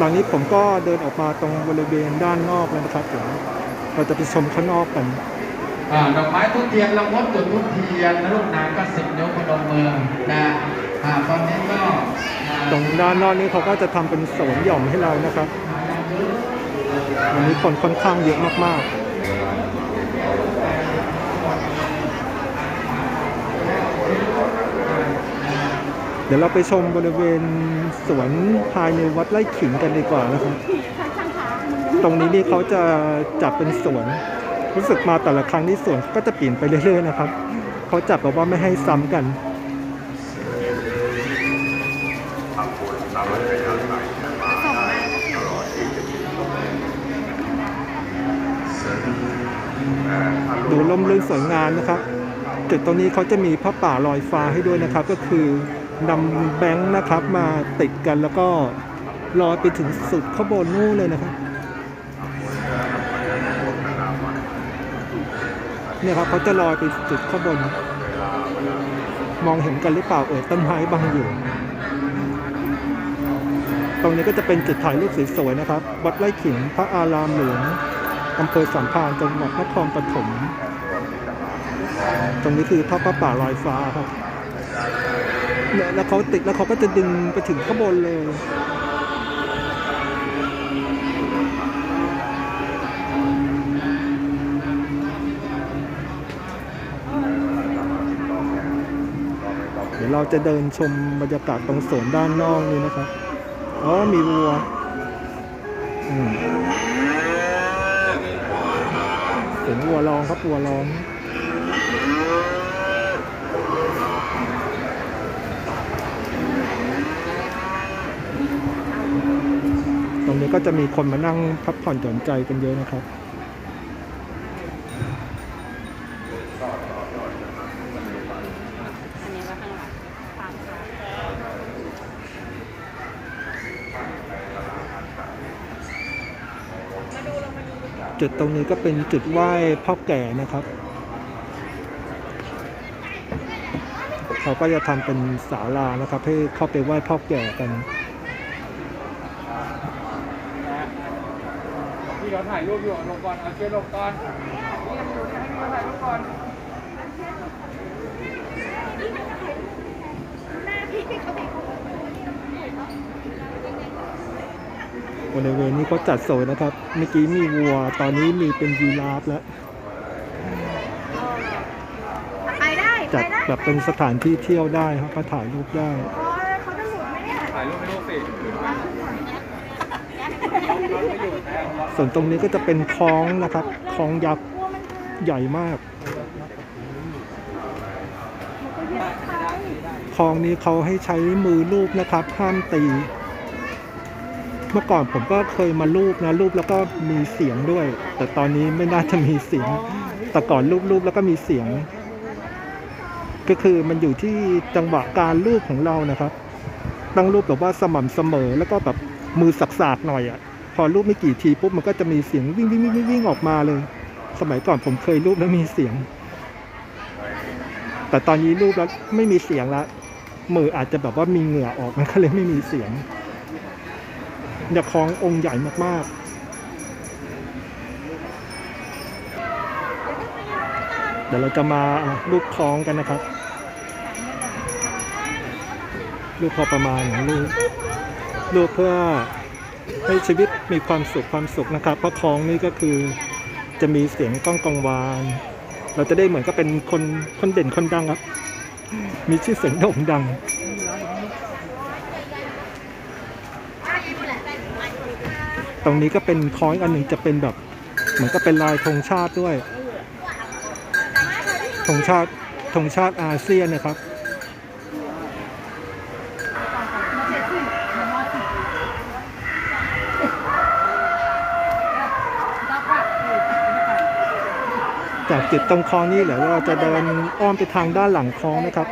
ตอนนี้ผมก็เดินออกมาตรงบริเวณด้านนอกแล้วนะครับผมเราจะไปชมข้างนอกกันดอกไม้ทุเทียนเรางดจุดทุเทียนนะลูกนางก็สิบนิ้วพนมมือนะตอนนี้ก็ตรงด้านนอกนี้เขาก็จะทำเป็นสวนหย่อมให้เรานะครับวันนี้คนค่อนข้างเยอะมากๆ เดี๋ยวเราไปชมบริเวณสวนภายในวัดไร่ขิงกันดีกว่านะครับ ตรงนี้นี่เขาจะจัดเป็นสวน รู้สึกมาแต่ละครั้งที่สวนก็จะเปลี่ยนไปเรื่อยๆนะครับ เขาจัดแบบว่าไม่ให้ซ้ำกันดูล่มลื่นสวยงามนะครับจุดตรงนี้เขาจะมีพระป่าลอยฟ้าให้ด้วยนะครับก็คือ นำแบงค์นะครับมาติดกันแล้วก็ลอยไปถึงสุดข้างบนนู่นเลยนะครับเนี่ยครับเขาจะลอยไปจุดข้างบน มองเห็นกันหรือเปล่าเอ่ยต้นไม้บังอยู่ ตรงนี้ก็จะเป็นจุดถ่ายรูปสวยๆนะครับวัดไร่ขิงพระอารามหลวงอำเภอสัมพันธ์จังหวัดนครปฐมตรงนี้คือท่อพระป่าลอยฟ้าครับ แล้วเขาติดแล้วเขาก็จะดึงไปถึงข้างบนเลยเดี๋ยวเราจะเดินชมบรรยากาศตรงสวนด้านนอกนี้นะครับ อ๋อ มีวัวอืมเห็นวัวร้องครับวัวร้อง ตรง นี้ก็จะมีคนมานั่งพักผ่อนหย่อนใจกันเยอะนะครับจุดตรงนี้ก็เป็นจุดไหว้พ่อแก่นะครับ เขาก็จะทำเป็นศาลานะครับให้เข้าไปไหว้พ่อแก่กัน พี่เขาถ่ายรูปอยู่ลงก่อนเอาเชือกลงก่อนนี่ยังอยู่เนี่ยให้พี่เขาถ่ายรูปก่อนบริเวณนี้เขาจัดสวยนะครับ เมื่อกี้มีวัว ตอนนี้มีเป็นยีราฟแล้ว ไปได้จัไปดได้แบบเป็นสถานที่เที่ยวได้ครับมาถ่ายรูปได้ โอ้ยเขาจะหลุดไหมเนี่ย ถ่ายรูปให้ลูกสิ ส่วนตรงนี้ก็จะเป็นคลองนะครับคลองยักษ์ใหญ่มากคลองนี้เขาให้ใช้มือลูบนะครับห้ามตี เมื่อก่อนผมก็เคยมาลูบนะลูบแล้วก็มีเสียงด้วย แต่ตอนนี้ไม่น่าจะมีเสียง แต่ก่อนลูบลูบแล้วก็มีเสียง ก็คือมันอยู่ที่จังหวะการลูบของเรานะครับ ต้องรูปแบบว่าสม่ำเสมอแล้วก็แบบมือสักๆหน่อยอะ พอรูปไม่กี่ทีปุ๊บมันก็จะมีเสียงวิ่งวิ่งวิ่งวิ่งงออกมาเลย สมัยก่อนผมเคยรูปแล้วมีเสียง แต่ตอนนี้รูปแล้วไม่มีเสียงละมืออาจจะแบบว่ามีเหงื่อออกมันก็เลยไม่มีเสียงเนี่ยคลององค์ใหญ่มากๆ เดี๋ยวเราจะมารูปคล้องกันนะครับรูปพอประมาณรูปรูปเพื่อ ให้ชีวิตมีความสุขความสุขนะครับ เพราะคล้องนี่ก็คือจะมีเสียงก้องกังวาน เราจะได้เหมือนก็เป็นคนคนเด่นคนดังครับ มีชื่อเสียงโด่งดังตรงนี้ก็เป็นคล้องอันหนึ่งจะเป็นแบบเหมือนก็เป็นลายธงชาติด้วยธงชาติธงชาติอาเซียนนะครับ จากจุดตรงคลองนี้เดี๋ยวเราจะเดินอ้อมไปทางด้านหลังคลองนะครับ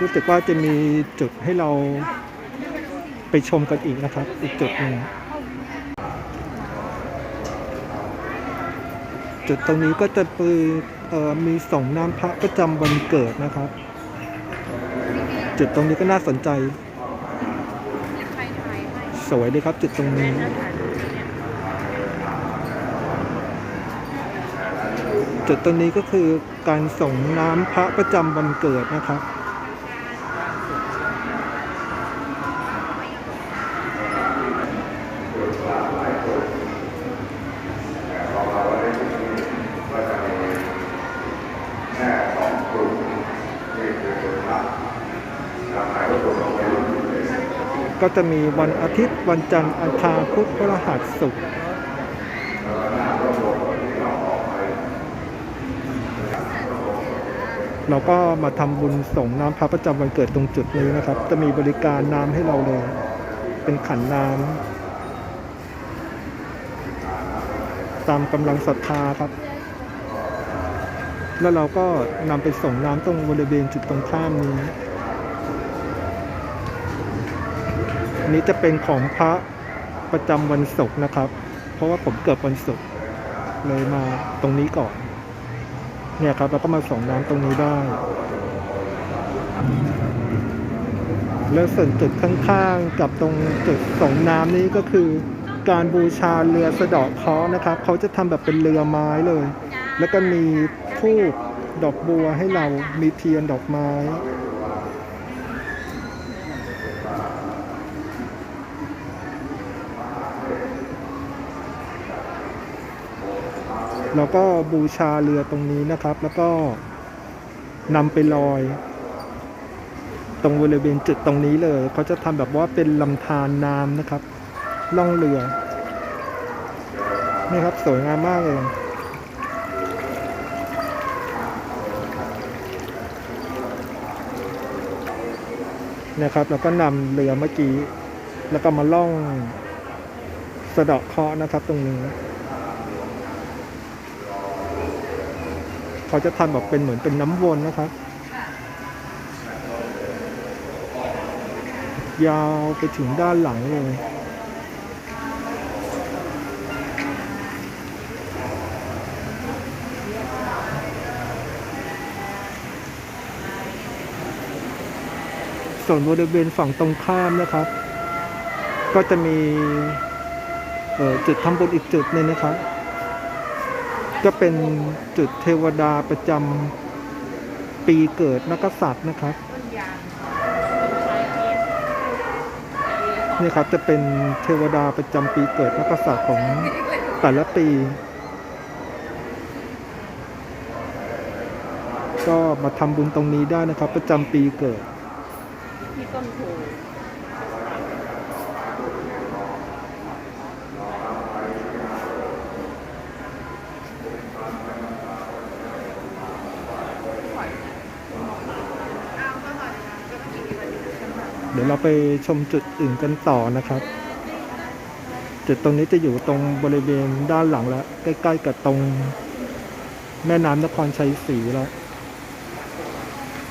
รู้สึกว่าจะมีจุดให้เราไปชมกันอีกนะครับ อีกจุดหนึ่งจุดตรงนี้ก็จะเป็นเอ่อมีส่งน้ำพระประจำวันเกิดนะครับ จุดตรงนี้ก็น่าสนใจ สวยเลยครับจุดตรงนี้ จุดตรงนี้ก็คือการส่งน้ำพระประจำวันเกิดนะครับก็จะมีวันอาทิตย์ วันจันทร์อังคารพุธพฤหัสศุกร์ เราก็มาทำบุญส่งน้ำพระประจำวันเกิดตรงจุดนี้นะครับ จะมีบริการน้ำให้เราเลย เป็นขันน้ำตามกำลังศรัทธาครับ แล้วเราก็นำไปส่งน้ำตรงบริเวณจุดตรงข้ามนี้อันนี้จะเป็นของพระประจำวันศุกร์นะครับ เพราะว่าผมเกิดวันศุกร์เลยมาตรงนี้ก่อน เนี่ยครับเราก็มาส่งน้ำตรงนี้ได้ แล้วส่วนจุดข้างๆกับตรงจุดส่งน้ำนี้ก็คือการบูชาเรือสะดอกเคราะห์นะครับ เขาจะทำแบบเป็นเรือไม้เลย แล้วก็มีทูบดอกบัวให้เรามีเทียนดอกไม้ แล้วก็บูชาเรือตรงนี้นะครับ แล้วก็นำไปลอย ตรงบริเวณจุดตรงนี้เลย เขาจะทำแบบว่าเป็นลำธารน้ำนะครับ ล่องเรือ นี่ครับสวยงามมากเลยนะครับแล้วก็นำเรือเมื่อกี้ แล้วก็มาล่องสะเดาะเคราะห์นะครับตรงนี้ เขาจะทำแบบเป็นเหมือนเป็นน้ำวนนะครับ ยาวไปถึงด้านหลังเลยส่วนบริเวณฝั่งตรงข้ามนะครับ ก็จะมีจุดทำบุญอีกจุดหนึ่งนะครับ ก็เป็นจุดเทวดาประจำปีเกิดนักษัตริย์นะครับนี่ครับจะเป็นเทวดาประจำปีเกิดนักกษัตริย์ของแต่ละปี ก็มาทำบุญตรงนี้ได้นะครับ ประจำปีเกิดที่ต้นโพ เราไปชมจุดอื่นกันต่อนะครับ จุดตรงนี้จะอยู่ตรงบริเวณด้านหลังแล้ว ใกล้ๆกับตรงแม่น้ำนครชัยศรีแล้ว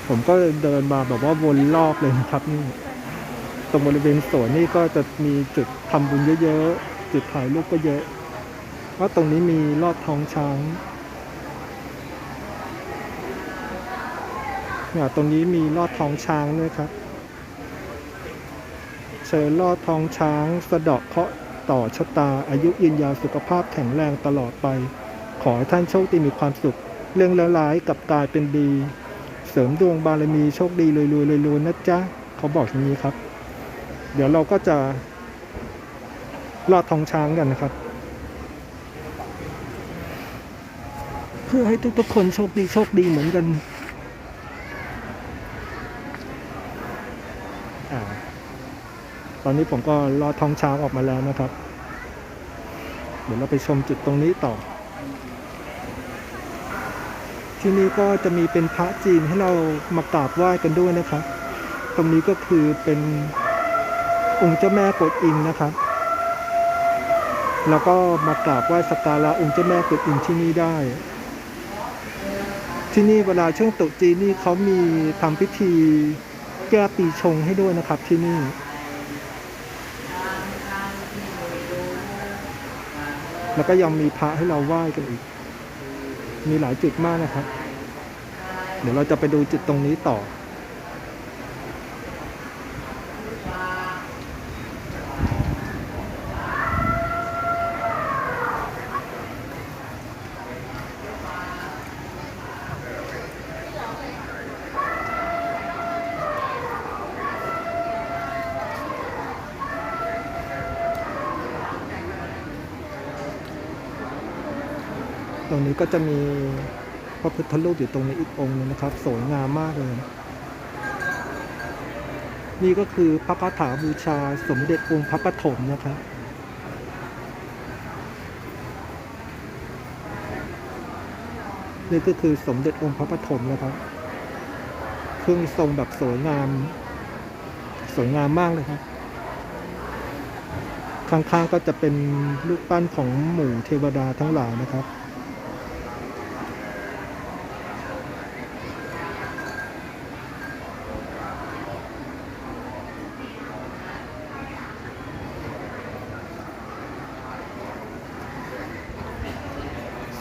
ผมก็เดินมาแบบว่าวนรอบเลยนะครับนี่ตรงบริเวณสวนนี่ก็จะมีจุดทำบุญเยอะๆ จุดถ่ายรูปก็เยอะ เพราะตรงนี้มีลอดท้องช้างเนี่ยตรงนี้มีลอดท้องช้างด้วยครับ เชิญลอดท้องช้าง สะเดาะเคาะต่อชะตา อายุยืนยาวสุขภาพแข็งแรงตลอดไป ขอให้ท่านโชคดีมีความสุข เรื่องร้ายๆกับกลายเป็นดี เสริมดวงบารมีโชคดีรวยๆรวยๆนะจ๊ะเขาบอกอย่างนี้ครับ เดี๋ยวเราก็จะลอดท้องช้างกันนะครับ เพื่อให้ทุกๆคนโชคดีโชคดีเหมือนกัน อ่า ต อนนี้ผมก็ลอดท้องช้างออกมาแล้วนะครับ เดี๋ยวเราไปชมจุดตรงนี้ต่อ ที่นี่ก็จะมีเป็นพระจีนให้เรามากราบไหว้กันด้วยนะครับ ตรงนี้ก็คือเป็นองค์เจ้าแม่กดอิมนะครับ แล้วก็มากราบไหว้สักการะองค์เจ้าแม่กดอิมที่นี่ได้ ที่นี่เวลาช่วงตรุษจีนนี่เขามีทำพิธีแก้ปีชงให้ด้วยนะครับที่นี่ แล้วก็ยังมีพระให้เราไหว้กันอีก มีหลายจุดมากนะครับ เดี๋ยวเราจะไปดูจุดตรงนี้ต่อ รงนี้ก็จะมีพระพุทธรูปอยู่ตรงนี้อีกองค์นึงนะครับ สวยงามมากเลย นี่ก็คือพระคาถาบูชาสมเด็จองค์พระปฐมนะครับนี่ก็คือสมเด็จองค์พระปฐมนะครับ เครื่องทรงแบบสวยงาม สวยงามมากเลยครับ ข้างๆก็จะเป็นรูปปั้นของหมู่เทวดาทั้งหลายนะครับ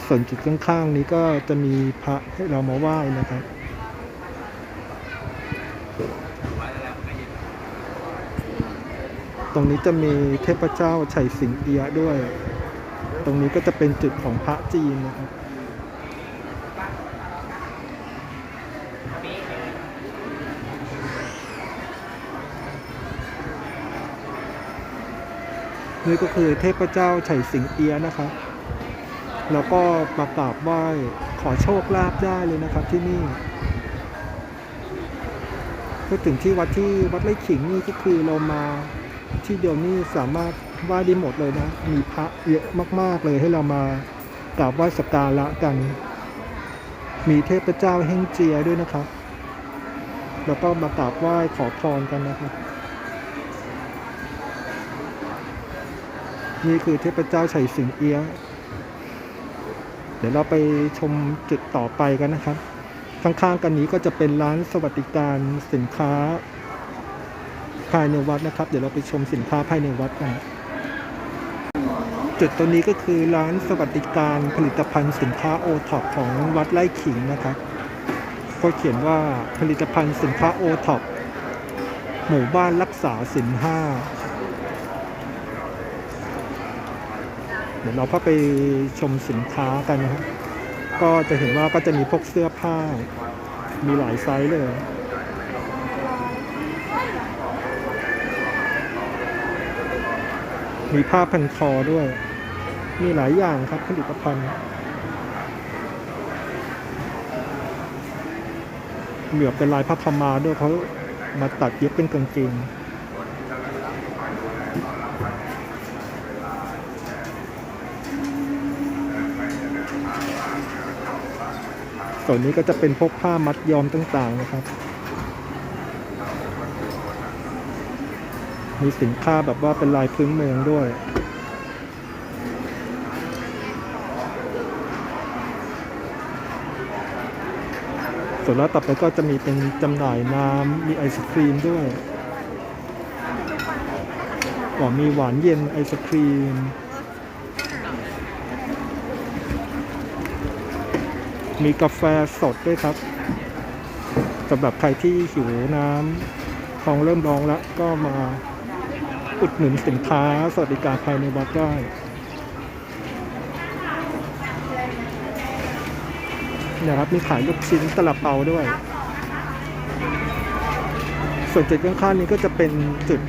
ส่วนจุดข้างๆนี้ก็จะมีพระให้เรามาไหว้นะครับตรงนี้จะมีเทพเจ้าไฉสิงเอียด้วย ตรงนี้ก็จะเป็นจุดของพระจีนนะครับนี่ก็คือเทพเจ้าไฉสิงเอียนะครับ แล้วก็มากราบไหว้ขอโชคลาภได้เลยนะครับที่นี่พูดถึงที่วัดที่วัดไร่ขิงนี่ก็คือเรามาที่เดียวนี่สามารถไหว้ได้หมดเลยนะ มีพระเยอะมากๆเลยให้เรามากราบไหว้สักการะกัน มีเทพเจ้าเฮงเจียด้วยนะครับ แล้วก็มากราบไหว้ขอพรกันนะครับ นี่คือเทพเจ้าไฉสิงเอีย เดี๋ยวเราไปชมจุดต่อไปกันนะครับ ข้างๆกันนี้ก็จะเป็นร้านสวัสดิการสินค้า ภายในวัดนะครับ เดี๋ยวเราไปชมสินค้าภายในวัดกันจุดตัวนี้ก็คือร้านสวัสดิการผลิตภัณฑ์สินค้าโอท็อปของวัดไร่ขิงนะครับก็เขียนว่าผลิตภัณฑ์สินค้าโอท็อปหมู่บ้านรักษาสินห้า เดี๋ยวเราก็ไปชมสินค้ากันนะครับก็จะเห็นว่าก็จะมีพวกเสื้อผ้า มีหลายไซส์เลยมีผ้าพันคอด้วย มีหลายอย่างครับผลิตภัณฑ์ เหลือเป็นลายผ้าพม่าด้วยเขามาตัดเย็บเป็นกางเกง ส่วนนี้ก็จะเป็นพวกผ้ามัดย้อมต่างๆนะครับ มีสินค้าแบบว่าเป็นลายพื้นเมืองด้วยส่วนแล้วต่อไปก็จะมีเป็นจำหน่ายน้ำมีไอศครีมด้วยอ๋อมีหวานเย็นไอศครีม มีกาแฟสดด้วยครับสำหรับใครที่หิวน้ำท้องเริ่มร้องแล้วก็มาอุดหนุนสินค้าสวัสดิการภายในวัดได้นี่ยครับมีขายลูกชิ้นตลับเปาด้วย ส่วนจุดข้างๆนี้ก็จะเป็นจุด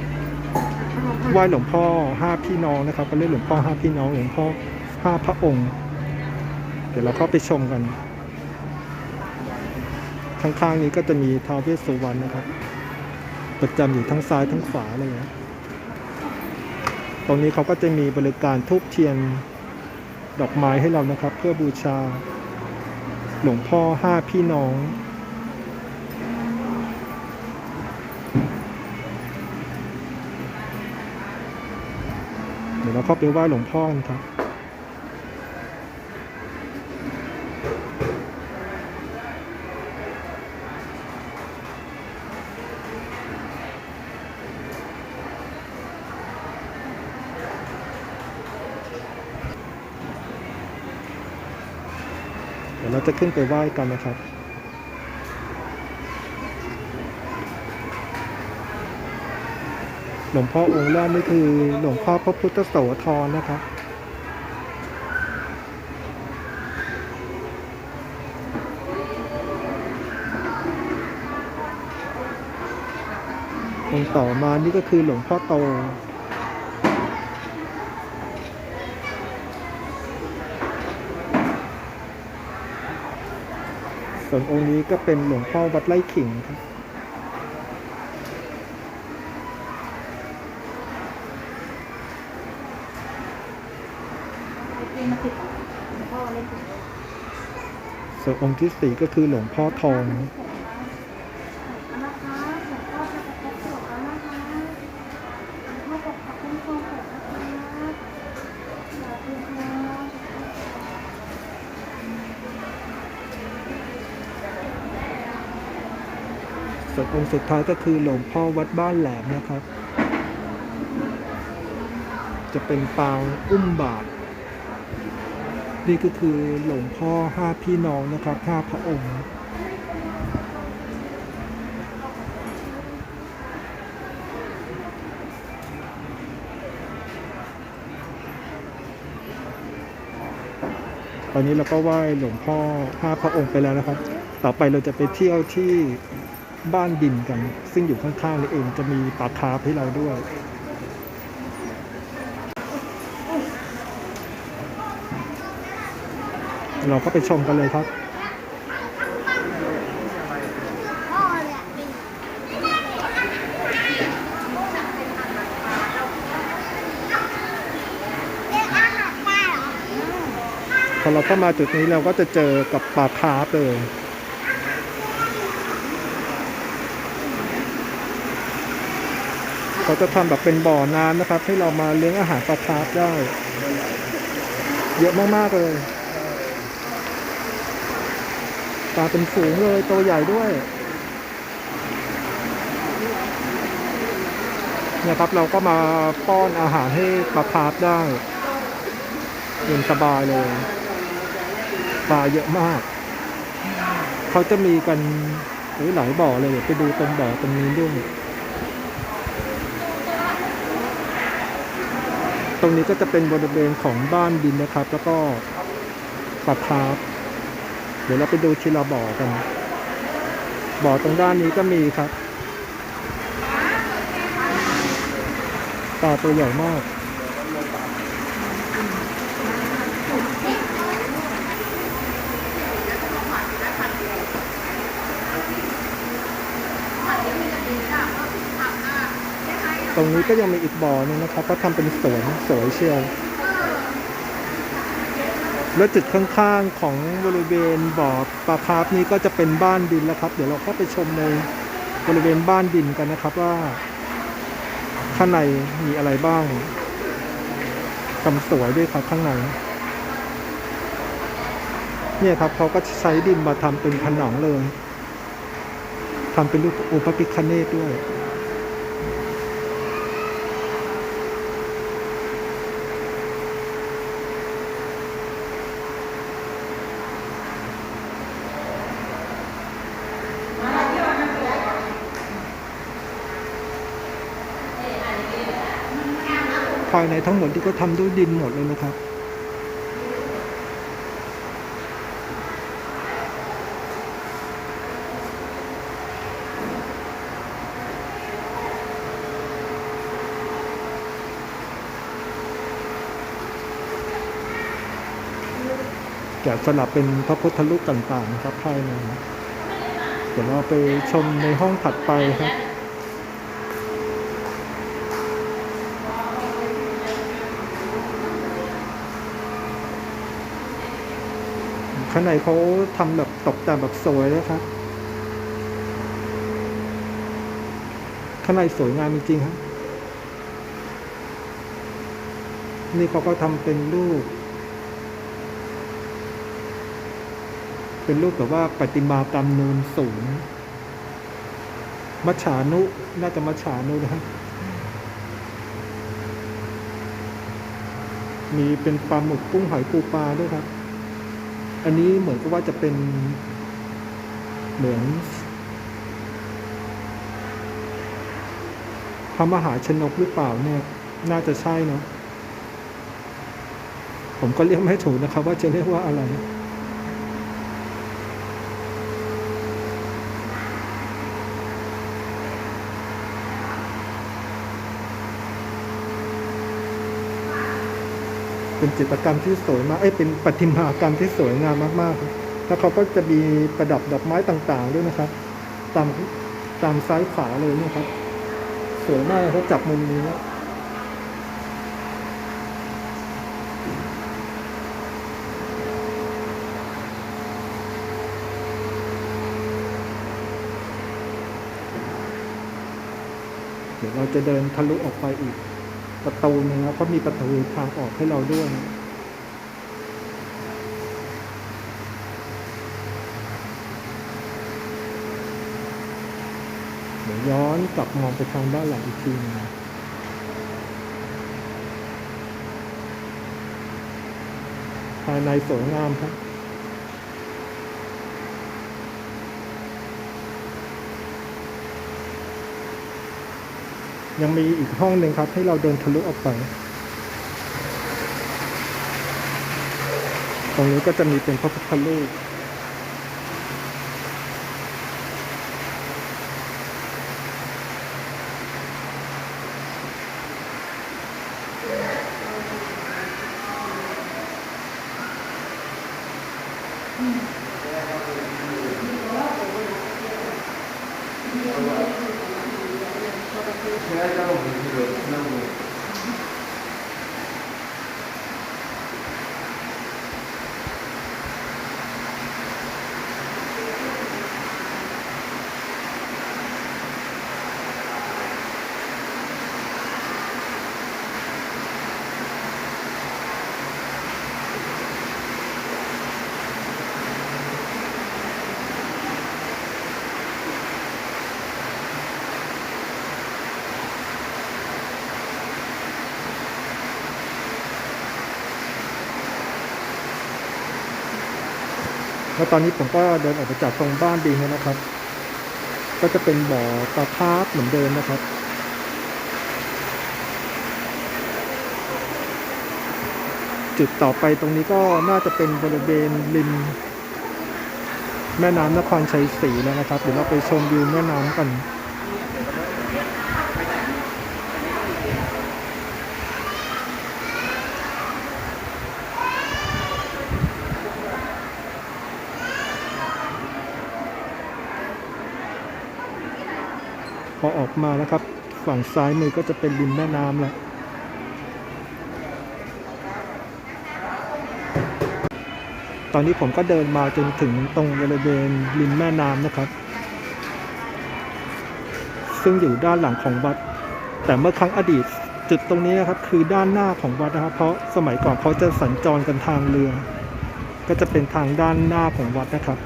ไหว้หลวงพ่อห้าพี่น้องนะครับก็เรียกหลวงพ่อห้าพี่น้องหลวงพ่อห้าพระองค์ เดี๋ยวเราเข้าไปชมกัน ข้างๆนี้ก็จะมีท้าวเวสสุวรรณนะครับ ประจำอยู่ทั้งซ้ายทั้งขวาเลยนะตรงนี้เขาก็จะมีบริการทูบเทียนดอกไม้ให้เรานะครับ เพื่อบูชา หลวงพ่อห้าพี่น้องเดี๋ยวเราเข้าไปไหว้หลวงพ่อครับ จะขึ้นไปไหว้กันนะครับหลวงพ่อองค์แรกนี่คือหลวงพ่อพระพุทธโสธรนะครับองค์ต่อมานี่ก็คือหลวงพ่อโต ส่วนองค์นี้ก็เป็นหลวงพ่อวัดไร่ขิงครับส่วนองค์ที่สี่ก็คือหลวงพ่อทอง นะคะหลวงพ่อจะประคบตัวแล้วนะคะหลวงพ่อปกปักคุ้มครองผมนะคะสาธุค่ะ ส่วนองค์สุดท้ายก็คือหลวงพ่อวัดบ้านแหลมนะครับ จะเป็นปางอุ้มบาท นี่ก็คือหลวงพ่อห้าพี่น้องนะครับห้าพระองค์ตอนนี้เราก็ไหว้หลวงพ่อห้าพระองค์ไปแล้วนะครับ ต่อไปเราจะไปเที่ยวที่ บ้านดินกัน ซึ่งอยู่ข้างๆนี่เองจะมีปลาคาร์ฟให้เราด้วยเราก็ไปชมกันเลยครับ พอเราเข้ามาจุดนี้เราก็จะเจอกับปลาคาร์ฟเลย เขาจะทำแบบเป็นบ่อน้ำนะครับ ให้เรามาเลี้ยงอาหารปลาคาร์ฟได้ เยอะมากๆเลยปลาเป็นฝูงเลยตัวใหญ่ด้วยเนี่ยครับเราก็มาป้อนอาหารให้ปลาคาร์ฟได้เย็นสบายเลยปลาเยอะมาก เขาจะมีกันหลายบ่อเลยไปดูตรงบ่อตรงนี้ด้วย ตรงนี้ก็จะเป็นบริเวณของบ้านดินนะครับ แล้วก็ปลาคาร์ฟเดี๋ยวเราไปดูทีละบ่อกัน บ่อตรงด้านนี้ก็มีครับปลาตัวใหญ่มาก ตรงนี้ก็ยังมีอีกบ่อหนึงนะครับ ก็ทำเป็นสวนสวยเชียวแล้วจุดข้างๆของบริเวณบ่อปลาคาร์ฟนี้ก็จะเป็นบ้านดินแล้วครับ เดี๋ยวเราก็ไปชมในบริเวณบ้านดินกันนะครับว่า ข้างในมีอะไรบ้างทำสวยด้วยครับข้างในเนี่ยครับเขาก็ใช้ดินมาทำเป็นผนังเลยทำเป็นรูปอุปปิคเนตด้วยายในทั้งหมดที่ก็ทำด้วยดินหมดเลยนะครับ แกะสลักเป็นพระพุทธรูปต่างๆ ครับภายในเดี๋ยวเราไปชมในห้องถัดไปครับ ข้างในเขาทำแบบตกแต่งแบบสวยนะครับ ข้างในสวยงามจริงๆครับนี่เขาก็ทำเป็นรูป เป็นรูปแบบว่าประติมากรรมนูนสูงมัจฉานุ น่าจะมัจฉานุนะครับมีเป็นปลาหมึกกุ้งหอยปูปลาด้วยครับ อันนี้เหมือนกับว่าจะเป็นเหมือนพระมหาชนกหรือเปล่าเนี่ย น่าจะใช่เนาะผมก็เรียกไม่ถูกนะครับ ว่าจะเรียกว่าอะไร เป็นจิตรกรรมที่สวยมากเอ้ยเป็นประติมากรรมที่สวยงามมากๆแล้วเขาก็จะมีประดับดอกไม้ต่างๆด้วยนะครับ ตามตามซ้ายขวาเลยนี่ครับ สวยมากเขาจับมุมนี้เดี๋ยวเราจะเดินทะลุออกไปอีก ประตูหนึ่งแล้วเขามีประตูทางออกให้เราด้วยเดี๋ยวย้อนกลับมองไปทางด้านหลังอีกทีนึงภายในสวยงามครับ ยังมีอีกห้องหนึ่งครับ ให้เราเดินทะลุออกไป ตรงนี้ก็จะมีเป็นพระพุทธรูป வேற என்ன பண்ணுவோம் แล้วตอนนี้ผมก็เดินออกไปจากตรงบ้านดินแล้วนะครับ ก็จะเป็นบ่อปลาคาร์ฟเหมือนเดิมนะครับจุดต่อไปตรงนี้ก็น่าจะเป็นบริเวณริม แม่น้ำนครชัยศรีแล้วนะครับ เดี๋ยวเราไปชมวิวแม่น้ำกัน พอออก มานะครับ ฝั่งซ้ายมือก็จะเป็นริมแม่น้ำแล้วตอนนี้ผมก็เดินมาจนถึงตรงบริเวณริมแม่น้ำนะครับ ซึ่งอยู่ด้านหลังของวัด แต่เมื่อครั้งอดีตจุดตรงนี้นะครับคือด้านหน้าของวัดนะครับ เพราะสมัยก่อนเขาจะสัญจรกันทางเรือ ก็จะเป็นทางด้านหน้าของวัดนะครับ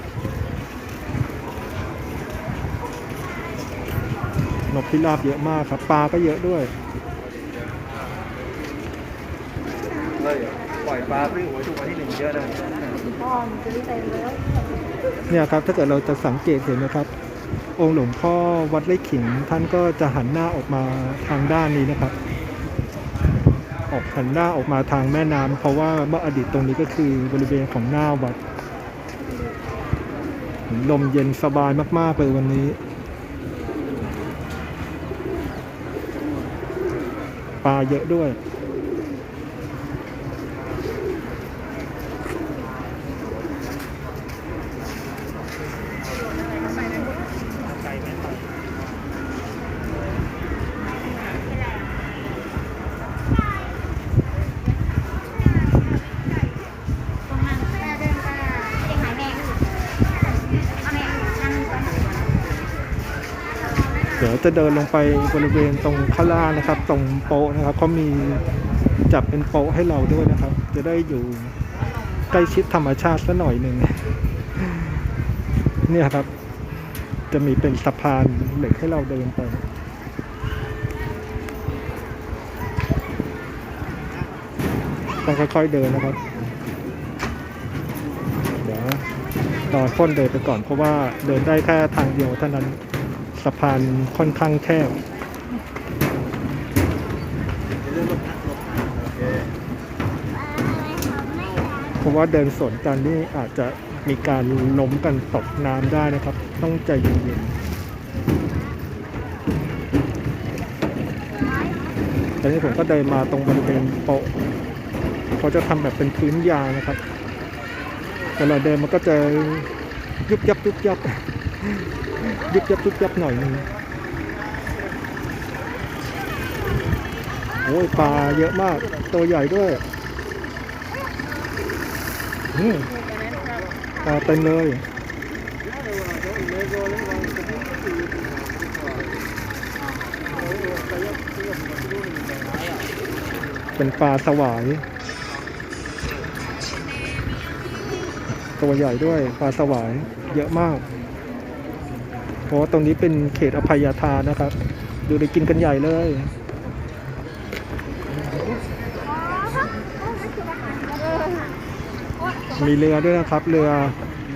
นกพิราบเยอะมากครับ ปลาก็เยอะด้วยปล่อยปลาปิ้งหัวทุกวันที่หนึ่งเยอะนะพ่อมันซื้อเต็มเลยเนี่ยครับถ้าเกิดเราจะสังเกตเห็นนะครับ องค์หลวงพ่อวัดไร่ขิงท่านก็จะหันหน้าออกมาทางด้านนี้นะครับ ออกหันหน้าออกมาทางแม่น้ำเพราะว่าเมื่ออดีตตรงนี้ก็คือบริเวณของหน้าวัดลมเย็นสบายมากๆเลยวันนี้ ปลาเยอะด้วย จะเดินลงไปบริเวณตรงข้างล่างนะครับ ตรงโป๊ะนะครับเขามีจับเป็นโป๊ะให้เราด้วยนะครับ จะได้อยู่ใกล้ชิดธรรมชาติสักหน่อยหนึ่งเนี่ยครับ จะมีเป็นสะพานเหล็กให้เราเดินไปต้องค่อยๆเดินนะครับ เดี๋ยวรอนพ้นเดินไปก่อนเพราะว่าเดินได้แค่ทางเดียวเท่านั้น สะพานค่อนข้างแคบเพราะว่าเดินสวนกันนี่อาจจะมีการล้มกันตกน้ำได้นะครับ ต้องใจเย็นๆตอนนี้ผมก็เดินมาตรงบริเวณโปะเขาจะทำแบบเป็นพื้นยางนะครับกเวลาเดินมันก็จะยุบยับยุบยับ ยุบยับยุบยับหน่อยนึงโอ้ยปลาเยอะมาก ตัวใหญ่ด้วยปลาเต็มเลยเป็นปลาสวาย ตัวใหญ่ด้วยปลาสวาย เยอะมาก ราะว่าตรงนี้เป็นเขตอภัยทานนะครับ ดูได้กินกันใหญ่เลยมีเรือด้วยนะครับ เรือ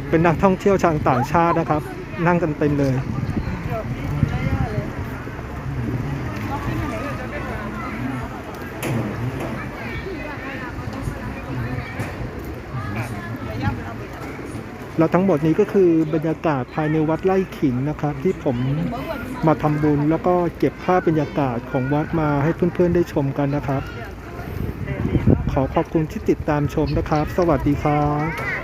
เป็นนักท่องเที่ยวชาวต่างชาตินะครับ นั่งกันเต็มเลย แล้วทั้งหมดนี้ก็คือบรรยากาศภายในวัดไร่ขิงนะครับ ที่ผมมาทำบุญแล้วก็เก็บภาพบรรยากาศของวัดมาให้เพื่อนๆได้ชมกันนะครับ ขอขอบคุณที่ติดตามชมนะครับ สวัสดีครับ